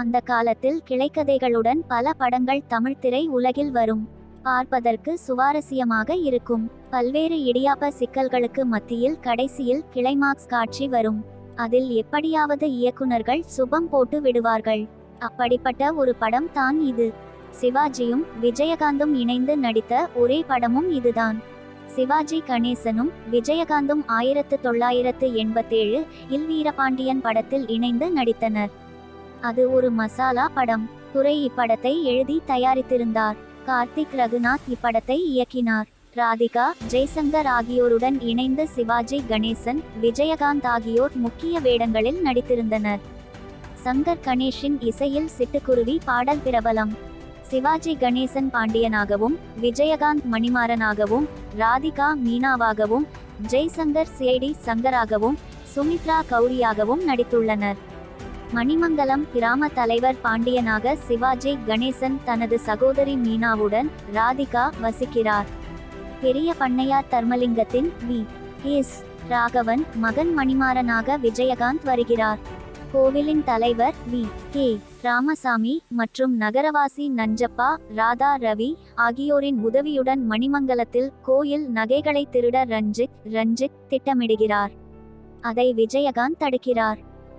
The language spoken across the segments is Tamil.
அந்த காலத்தில் கிளைக்கதைகளுடன் பல படங்கள் தமிழ்த்திரை உலகில் வரும். பார்ப்பதற்கு சுவாரஸ்யமாக இருக்கும். பல்வேறு இடியாப்ப சிக்கல்களுக்கு மத்தியில் கடைசியில் கிளைமாக்ஸ் காட்சி வரும். அதில் எப்படியாவது இயக்குனர்கள் சுபம் போட்டு விடுவார்கள். அப்படிப்பட்ட ஒரு படம் தான் இது. சிவாஜியும் விஜயகாந்தும் இணைந்து நடித்த ஒரே படமும் இதுதான். சிவாஜி கணேசனும் விஜயகாந்தும் ஆயிரத்து தொள்ளாயிரத்து எண்பத்தேழு இல் வீரபாண்டியன் படத்தில் இணைந்து நடித்தனர். அது ஒரு மசாலா படம். துறை இப்படத்தை எழுதி தயாரித்திருந்தார். கார்த்திக் ரகுநாத் இப்படத்தை இயக்கினார். ராதிகா ஜெய்சங்கர் ஆகியோருடன் இணைந்து சிவாஜி கணேசன் விஜயகாந்த் ஆகியோர் முக்கிய வேடங்களில் நடித்திருந்தனர். சங்கர் கணேஷின் இசையில் சிட்டுக்குருவி பாடல் பிரபலம். சிவாஜி கணேசன் பாண்டியனாகவும் விஜயகாந்த் மணிமாறனாகவும் ராதிகா மீனாவாகவும் ஜெய்சங்கர் சிஐடி சங்கராகவும் சுமித்ரா கௌரியாகவும் நடித்துள்ளனர். மணிமங்கலம் கிராம தலைவர் பாண்டியனாக சிவாஜி கணேசன் தனது சகோதரி மீனாவுடன் ராதிகா வசிக்கிறார். பெரிய பண்ணையார் தர்மலிங்கத்தின் வி. எஸ். ராகவன் மகன் மணிமாறனாக விஜயகாந்த் வருகிறார். கோவிலின் தலைவர் வி. கே. ராமசாமி மற்றும் நகரவாசி நஞ்சப்பா ராதா ரவி ஆகியோரின் உதவியுடன் மணிமங்கலத்தில் கோயில் நகைகளை திருட ரஞ்சித் ரஞ்சித் திட்டமிடுகிறார். அதை விஜயகாந்த் தடுக்கிறார்.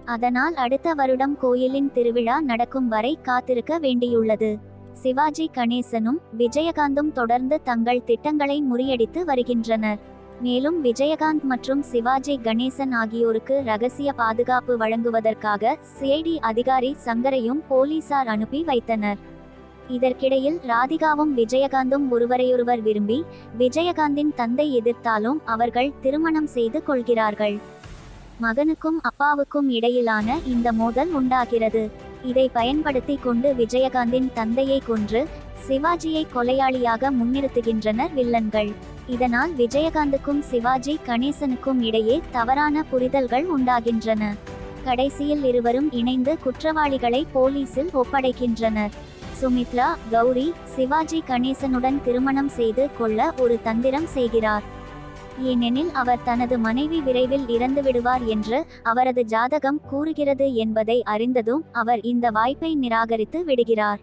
அதனால் அடுத்த வருடம் கோயிலின் திருவிழா நடக்கும் வரை காத்திருக்க வேண்டியுள்ளது. சிவாஜி கணேசனும் விஜயகாந்தும் தொடர்ந்து தங்கள் திட்டங்களை முறியடித்து வருகின்றனர். மேலும் விஜயகாந்த் மற்றும் சிவாஜி கணேசன் ஆகியோருக்கு ரகசிய பாதுகாப்பு வழங்குவதற்காக சிஐடி அதிகாரி சங்கரையும் போலீசார் அனுப்பி வைத்தனர். இதற்கிடையில் ராதிகாவும் விஜயகாந்தும் ஒருவரையொருவர் விரும்பி விஜயகாந்தின் தந்தை எதிர்த்தாலும் அவர்கள் திருமணம் செய்து கொள்கிறார்கள். மகனுக்கும் அப்பாவுக்கும் இடையிலான இந்த மோதல் உண்டாகிறது. இதை பயன்படுத்தி கொண்டு விஜயகாந்தின் தந்தையை கொன்று சிவாஜியை கொலையாளியாக முன்னிறுத்துகின்றனர் வில்லன்கள். இதனால் விஜயகாந்துக்கும் சிவாஜி கணேசனுக்கும் இடையே தவறான புரிதல்கள் உண்டாகின்றன. கடைசியில் இருவரும் இணைந்து குற்றவாளிகளை போலீசில் ஒப்படைக்கின்றனர். சுமித்ரா கௌரி சிவாஜி கணேசனுடன் திருமணம் செய்து கொள்ள ஒரு தந்திரம் செய்கிறார். ஏனெனில் அவர் தனது மனைவி விரைவில் இறந்து விடுவார் என்று அவரது ஜாதகம் கூறுகிறது என்பதை அறிந்ததும் அவர் இந்த வாய்ப்பை நிராகரித்து விடுகிறார்.